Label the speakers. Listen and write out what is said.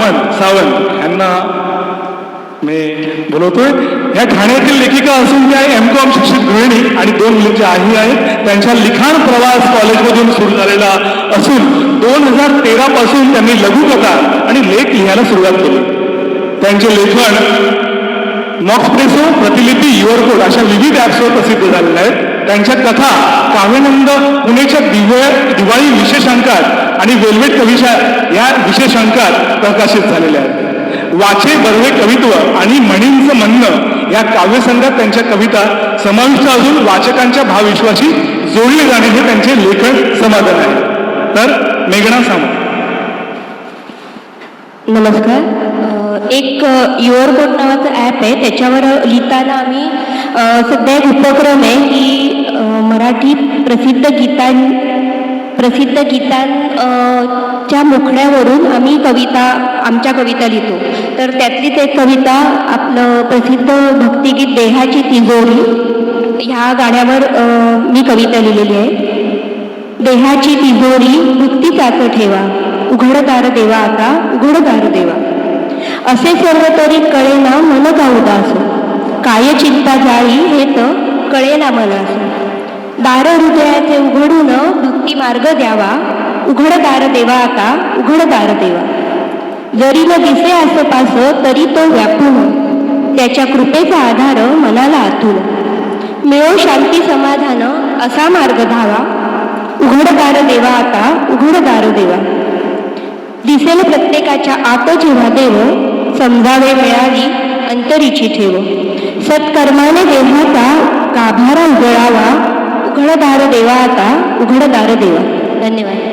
Speaker 1: सामंत सावंत यांना मी बोलवतोय. या ठाण्यातील लेखिका असून त्या एम कॉम शिक्षित गृहिणी आणि दोन मुलींच्या आई आहेत. त्यांच्या लिखाण प्रवास कॉलेजमधून सुरू झालेला असून दोन हजार तेरा पासून त्यांनी लघुकथा आणि लेख लिहायला सुरुवात केली. त्यांचे लेखन मॉक्सप्रेसो प्रतिलिपी युअर कोड अशा विविध ॲप्सवर प्रसिद्ध झालेल्या आहेत. त्यांच्या कथा काव्यानंद पुणेच्या दिव्या दिवाळी विशेषांकात आणि वेल्वेट कविशा या विशेषांकात प्रकाशित झालेल्या आहेत. वाचे बर्वे कवित्व आणि म्हणींचं म्हणणं या काव्यसंघात त्यांच्या कविता समाविष्ट असून वाचकांच्या भावविश्वाशी जोडले जाणे हे त्यांचे लेखन समाधान आहे. तर मेघना सामंत.
Speaker 2: नमस्कार. एक युअर कोड नावाचं ॲप आहे. त्याच्यावर लिहिताना आम्ही सध्या एक उपक्रम आहे की मराठी प्रसिद्ध गीतां प्रसिद्ध गीतांच्या च्या मुखड्यावरून आम्ही कविता आमच्या कविता लिहितो. तर त्यातलीच एक कविता आपलं प्रसिद्ध भक्तिगीत देहाची तिजोरी ह्या गाण्यावर मी कविता लिहिलेली आहे. देहाची तिजोरी भक्तीचाच ठेवा उघडदार देवा आता उघडदार देवा. असे सर्व तरी कळेना मन का उदास काय चिंता जाळी हे तर कळेना मनास. दार हृदयाचे उघडून भक्ती मार्ग द्यावा. उघडदार देवा आता उघड दार देवा. जरी न दिसे आसपास तरी तो व्यापून. त्याच्या कृपेचा आधार मनाला आतून. मिळो शांती समाधान असा मार्ग धावा. उघडदार देवा आता उघड दार देवा. दिसेल प्रत्येकाच्या आत जेव्हा देव समजावे मिळाली अंतरीची ठेव. सत्कर्माने देवाचा गाभारा उघडावा उघडदार देवा आता उघड दार देवा. धन्यवाद.